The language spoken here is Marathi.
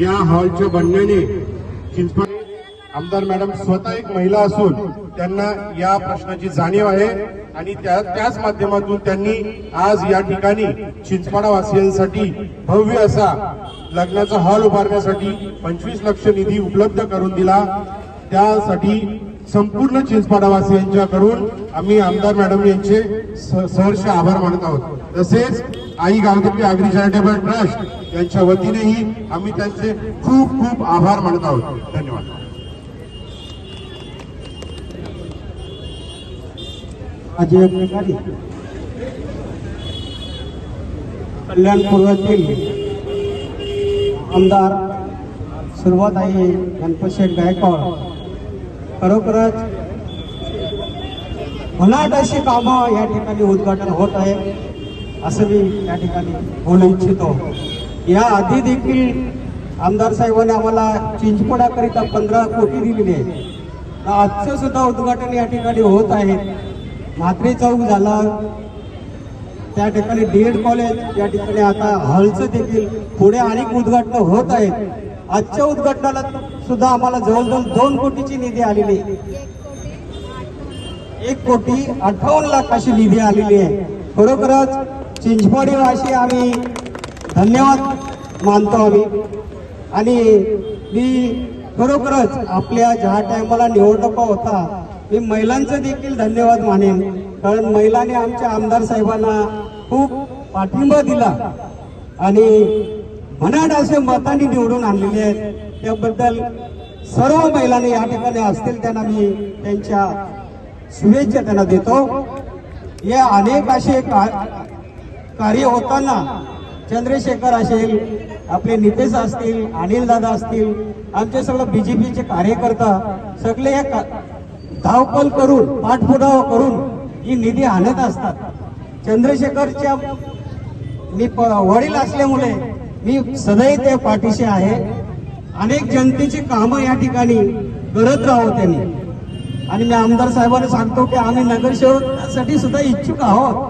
या हॉलच्या बनण्याने चिंचवड आमदार मॅडम स्वतः एक महिला असून त्यांना या प्रश्नाची जाणीव आहे आणि त्या त्याच माध्यमातून त्यांनी आज या ठिकाणी चिंचपाडावासियांसाठी भव्य असा लग्नाचा हॉल उभारण्यासाठी पंचवीस लक्ष निधी उपलब्ध करून दिला. त्यासाठी संपूर्ण चिंचपाडावासियांच्याकडून आम्ही आमदार मॅडम यांचे सहर्ष आभार मानत आहोत. तसेच आई गावदेवी आगरी चॅरिटेबल ट्रस्ट यांच्या वतीनेही आम्ही त्यांचे खूप खूप आभार मानत आहोत. धन्यवाद. अजय प्रकारे कल्याणपूर्वातील आमदार सुरुवात आहे गणपतशेठ गायकवाड खरोखरच भलाट अशी कामं या ठिकाणी उद्घाटन होत आहे. असं मी या ठिकाणी बोलू इच्छितो. या आधी देखील आमदार साहेबांनी आम्हाला चिंचपडाकरिता पंधरा कोटी दिलेली आहे. आजचं सुद्धा उद्घाटन या ठिकाणी होत आहे. म्हात्रे चौक झाला त्या ठिकाणी डी एड कॉलेज या ठिकाणी आता हॉलचं देखील पुढे अनेक उद्घाटनं होत आहेत. आजच्या उद्घाटनाला सुद्धा आम्हाला जवळजवळ दोन कोटीची निधी आलेली आहे. एक कोटी अठ्ठावन्न लाख अशी निधी आलेली आहे. खरोखरच चिंचपोडी वाशी आम्ही धन्यवाद मानतो आम्ही. आणि मी खरोखरच आपल्या ज्या टायमाला निवडणुका होता मी महिलांचं देखील धन्यवाद मानेन. कारण महिलांनी आमच्या आमदार साहेबांना खूप पाठिंबा दिला. आणि म्हणाड असे मतांनी निवडून आणलेले आहेत. त्याबद्दल सर्व महिलांनी या ठिकाणी असतील त्यांना मी त्यांच्या शुभेच्छा त्यांना देतो. हे अनेक असे कार्य होताना चंद्रशेखर असेल आपले नितेश असतील अनिल दादा असतील आमचे सगळं बीजेपीचे कार्यकर्ता सगळे या का- धावपल करून पाठपुरावा करून ही निधी आणत असतात. चंद्रशेखरच्या मी प- वडील असल्यामुळे मी सदैव त्या पाठीशी आहे. अनेक जनतेची कामं या ठिकाणी करत राहो त्यांनी. आणि मी आमदार साहेबांना सांगतो की आम्ही नगरसेवकासाठी सुद्धा इच्छुक आहोत.